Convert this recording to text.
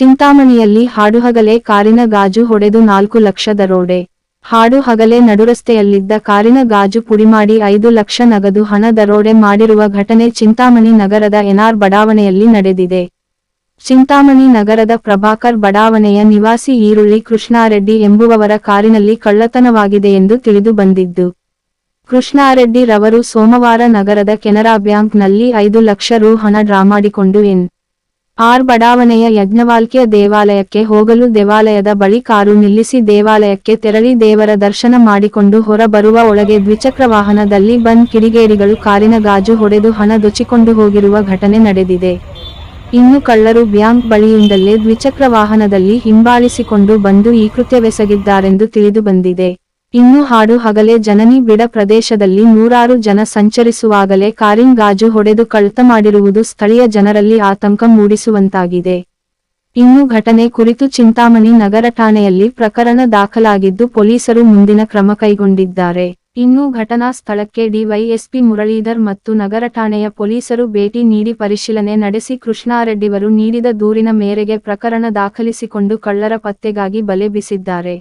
ಚಿಂತಾಮಣಿಯಲ್ಲಿ ಹಾಡುಹಗಲೇ ಕಾರಿನ ಗಾಜು ಹೊಡೆದು ನಾಲ್ಕು ಲಕ್ಷ ದರೋಡೆ ಹಾಡು ಹಗಲೇ ನಡುರಸ್ತೆಯಲ್ಲಿದ್ದ ಕಾರಿನ ಗಾಜು ಪುಡಿಮಾಡಿ ಐದು ಲಕ್ಷ ನಗದು ಹಣ ದರೋಡೆ ಮಾಡಿರುವ ಘಟನೆ ಚಿಂತಾಮಣಿ ನಗರದ ಎನ್ಆರ್ ಬಡಾವಣೆಯಲ್ಲಿ ನಡೆದಿದೆ. ಚಿಂತಾಮಣಿ ನಗರದ ಪ್ರಭಾಕರ್ ಬಡಾವಣೆಯ ನಿವಾಸಿ ಈರುಳ್ಳಿ ಕೃಷ್ಣಾರೆಡ್ಡಿ ಎಂಬುವವರ ಕಾರಿನಲ್ಲಿ ಕಳ್ಳತನವಾಗಿದೆ ಎಂದು ತಿಳಿದು ಬಂದಿದ್ದು. ಕೃಷ್ಣಾರೆಡ್ಡಿ ರವರು ಸೋಮವಾರ ನಗರದ ಕೆನರಾ ಬ್ಯಾಂಕ್ನಲ್ಲಿ ಐದು ಲಕ್ಷ ರು ಹಣ ಡ್ರಾ ಮಾಡಿಕೊಂಡು ಎನ್. ಆರ್ ಬಡಾವಣೆಯ ಯಜ್ಞವಾಲ್ಕ್ಯ ದೇವಾಲಯಕ್ಕೆ ಹೋಗಲು ದೇವಾಲಯದ ಬಳಿ ಕಾರು ನಿಲ್ಲಿಸಿ ದೇವಾಲಯಕ್ಕೆ ತೆರಳಿ ದೇವರ ದರ್ಶನ ಮಾಡಿಕೊಂಡು ಹೊರ ಬರುವ ಒಳಗೆ ದ್ವಿಚಕ್ರ ವಾಹನದಲ್ಲಿ ಬಂದ್ ಕಿಡಿಗೇಡಿಗಳು ಕಾರಿನ ಗಾಜು ಹೊಡೆದು ಹಣ ದೊಚ್ಚಿಕೊಂಡು ಹೋಗಿರುವ ಘಟನೆ ನಡೆದಿದೆ. ಇನ್ನು ಕಳ್ಳರು ಬ್ಯಾಂಕ್ ಬಳಿಯಿಂದಲೇ ದ್ವಿಚಕ್ರ ವಾಹನದಲ್ಲಿ ಹಿಂಬಾಲಿಸಿಕೊಂಡು ಬಂದು ಈ ಕೃತ್ಯವೆಸಗಿದ್ದಾರೆಂದು ತಿಳಿದು ಬಂದಿದೆ. ಇನ್ನು ಹಾಡು ಹಗಲೇ ಜನನಿ ಬಿಡ ಪ್ರದೇಶದಲ್ಲಿ ನೂರಾರು ಜನ ಸಂಚರಿಸುವಾಗಲೇ ಕಾರಿನ್ ಗಾಜು ಹೊಡೆದು ಕಳ್ತ ಮಾಡಿರುವುದು ಸ್ಥಳೀಯ ಜನರಲ್ಲಿ ಆತಂಕ ಮೂಡಿಸುವಂತಾಗಿದೆ. ಇನ್ನು ಘಟನೆ ಕುರಿತು ಚಿಂತಾಮಣಿ ನಗರ ಠಾಣೆಯಲ್ಲಿ ಪ್ರಕರಣ ದಾಖಲಾಗಿದ್ದು ಪೊಲೀಸರು ಮುಂದಿನ ಕ್ರಮ ಕೈಗೊಂಡಿದ್ದಾರೆ. ಇನ್ನು ಘಟನಾ ಸ್ಥಳಕ್ಕೆ ಡಿವೈಎಸ್ಪಿ ಮುರಳೀಧರ್ ಮತ್ತು ನಗರ ಠಾಣೆಯ ಪೊಲೀಸರು ಭೇಟಿ ನೀಡಿ ಪರಿಶೀಲನೆ ನಡೆಸಿ ಕೃಷ್ಣಾರೆಡ್ಡಿವರು ನೀಡಿದ ದೂರಿನ ಮೇರೆಗೆ ಪ್ರಕರಣ ದಾಖಲಿಸಿಕೊಂಡು ಕಳ್ಳರ ಪತ್ತೆಗಾಗಿ ಬಲೆ ಬೀಸಿದ್ದಾರೆ.